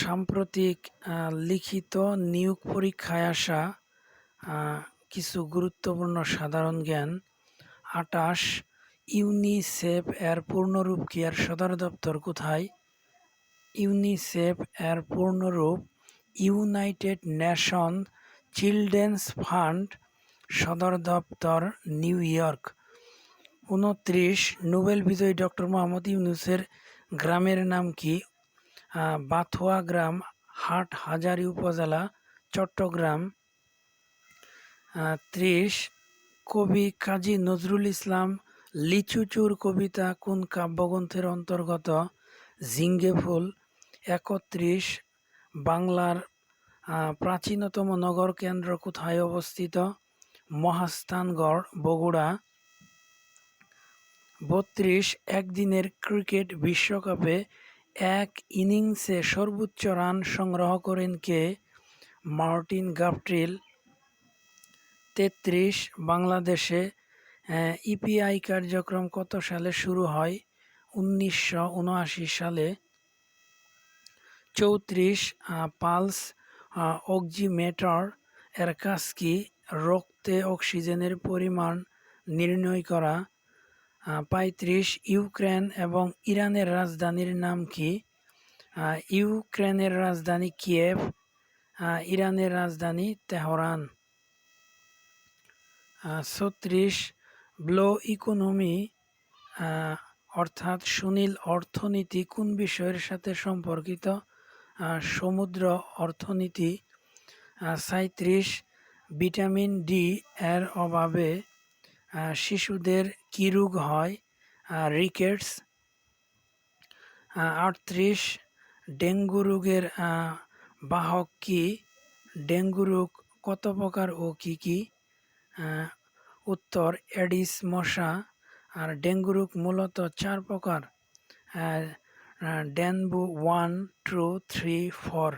সাম্প্রতিক লিখিত নিয়োগ পরীক্ষায় আসা কিছু গুরুত্বপূর্ণ সাধারণ জ্ঞান, আটাশ, ইউনিসেফ এর পূর্ণরূপ কি এর সদর দপ্তর কোথায়? ইউনিসেফ এর পূর্ণরূপ ইউনাইটেড নেশন চিলড্রেন্স ফান্ড, সদর দপ্তর নিউ ইয়র্ক। উনত্রিশ, নোবেল বিজয়ী ডক্টর মোহাম্মদ ইউনুসের গ্রামের নাম কি? বাথুয়া গ্রাম, হাট হাজারী উপজেলা, চট্টগ্রাম। ত্রিশ, কবি কাজী নজরুল ইসলাম, লিচুচুর কবিতা কোন কাব্যগ্রন্থের অন্তর্গত? জিঙ্গে ফুল, একত্রিশ, বাংলার প্রাচীনতম নগর কেন্দ্র কোথায় অবস্থিত? মহাস্থানগড়, বগুড়া। বত্রিশ, একদিনের ক্রিকেট বিশ্বকাপে এক ইনিংসে সর্বোচ্চ রান সংগ্রহ করেন কে? মার্টিন গাপটিল তেত্রিশ, বাংলাদেশে ইপিআই কার্যক্রম কত সালে শুরু হয়? উনিশশো উনআশি সালে। চৌত্রিশ পালস অক্সিমেটার এর কাজ কি রক্তে অক্সিজেনের পরিমাণ নির্ণয় করা। পঁয়ত্রিশ ইউক্রেন এবং ইরানের রাজধানীর নাম কি? ইউক্রেনের রাজধানী কিয়েভ ইরানের রাজধানী তেহরান। ছত্রিশ, ব্লো ইকোনমি অর্থাৎ সুনীল অর্থনীতি কোন বিষয়ের সাথে সম্পর্কিত? সমুদ্র অর্থনীতি। সাঁত্রিশ ভিটামিন ডি এর অভাবে শিশুদের কী রোগ হয়? রিকেটস আটত্রিশ ডেঙ্গু রোগের বাহক কি? ডেঙ্গু রোগ কত প্রকার ও কি কি? উত্তর, এডিস, মশা, আর ডেঙ্গু রোগ মূলত চার প্রকার। DENV, one, two, three, four.